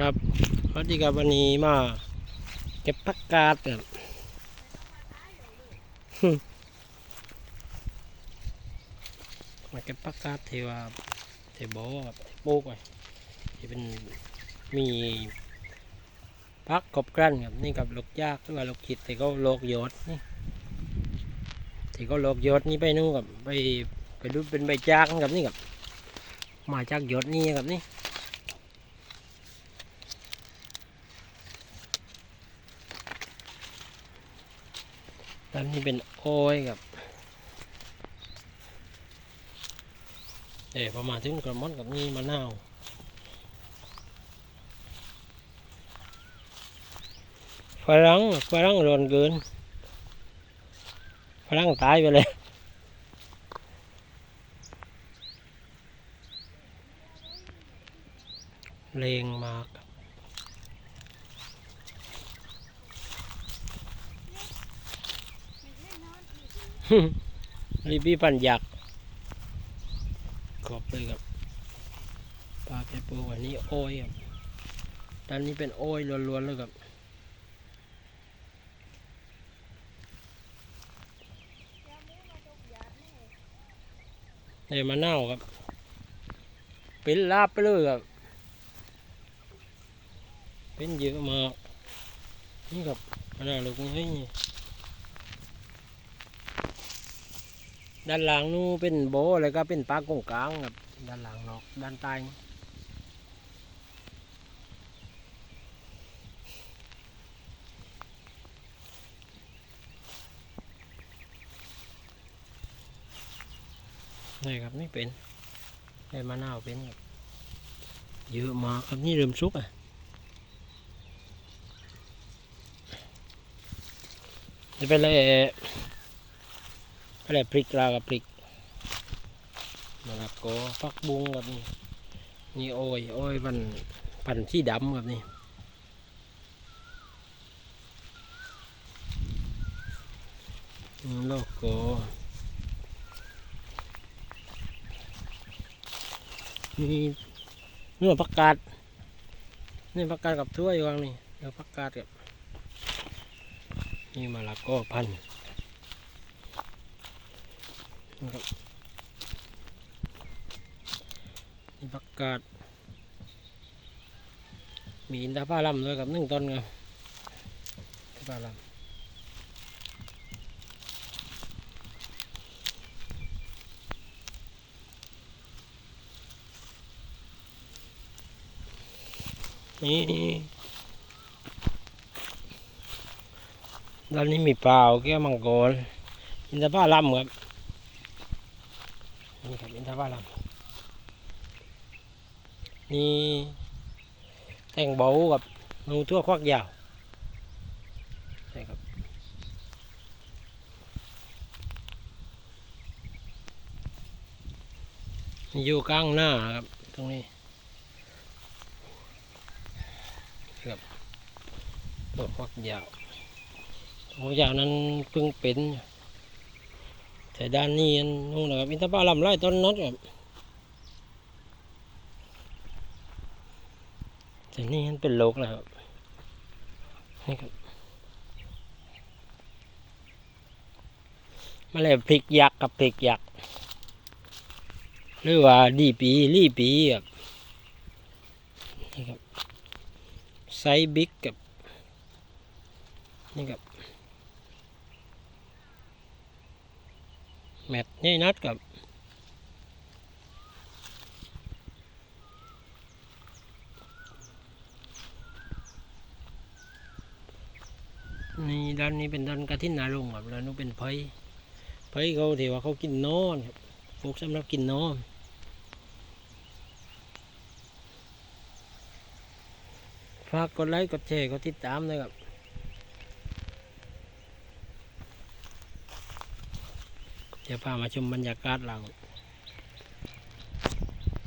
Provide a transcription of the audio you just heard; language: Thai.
ครับสวัสดีครับวันนี้มาเก็บผักกาดครับมาเก็บผักกาดที่ว่าที่บ่อครับปลูกไว้ที่เป็นมีพักกบกลั้นครับนี่กับลูกยากหรือว่าลูกขิดที่เขาโลกโยดนี่ที่เขาโลกโยดนี่ไปนู่นกับไปไปดูเป็นใบจากกับนี่กับมาจากโยดนี่กับนี่ ด้านนี้เป็นโอ้อยกับเอ๋พอมาณถึงกระมอนกับนี่มะนาวฝรั่งฝรั่งร้อนเกินฝรั่งตายไปเลยเลงมาก รีบีปันยักษ์ขอบเลยครับปลาแคปูอันนี้โอ้ยครับด้านนี้เป็นโอ้ยล้วนๆเลยครับเอ้ยมะนาวครับเป็นลาบไปเลยครับเป็นเยอะมากนี่ครับมะนาวลูกนี้ ด้านหลังนู้นเป็นโบแล้วก็เป็นปลากงกลางครับด้านหลังนอกด้านใต้นี่ครับนี่เป็นไอ้มะนาวเป็นครับเยอะมากครับนี่เริ่มสุกอะจะเป็นอะไร อะไรพริกลากับพริกมะละกอฟักบุ้งแบบนี้ นี่โอ้ยโอ้ยมันพันที่ดำแบบนี้มโลกโกนี่เนื้อผักกาดนี่ผักกาดกับถ้วยวางนี่เนื้อผักกาดกับนี่มะละกอพันธุ์ นี่ครับมีผักกาด มีอินทผลัมด้วยกับหนึ่งต้นครับอินทผลัมนี่ด้านนี้มีเปล่าแก้วมังกรอินทผลัมครับ นี่ครับอินทผลัมนี่แตงโบากับนูทั่วควักยาวใช่ครับอยู่กลางหน้าครับตรงนี้ครับตัวควักยาวตัวยาวนั้นเพิ่งเป็น แต่ด้านนี้อันนู่นนะครับอินทผลัมไล่ต้นนัดครับแต่นี่มันเป็นโลกแล้วครับนี่ครับมาเลยพริกยักษ์กับพริกยักษ์หรือว่าดีปีลี่ปีครับนี่ครับไซส์บิ๊กกับนี่ครับ แมทนี่นัดกับนี่ด้านนี้เป็นด้านกระทินนาลงครับแล้วนู้นเป็นไผ่ไผ่เขาที่ว่าเขากินนอนครับปลูกสำหรับกินนอนฝากกดไลค์กดแชร์กดติดตามเลยครับ เดี๋ยวพามาชมบรรยากาศหลัง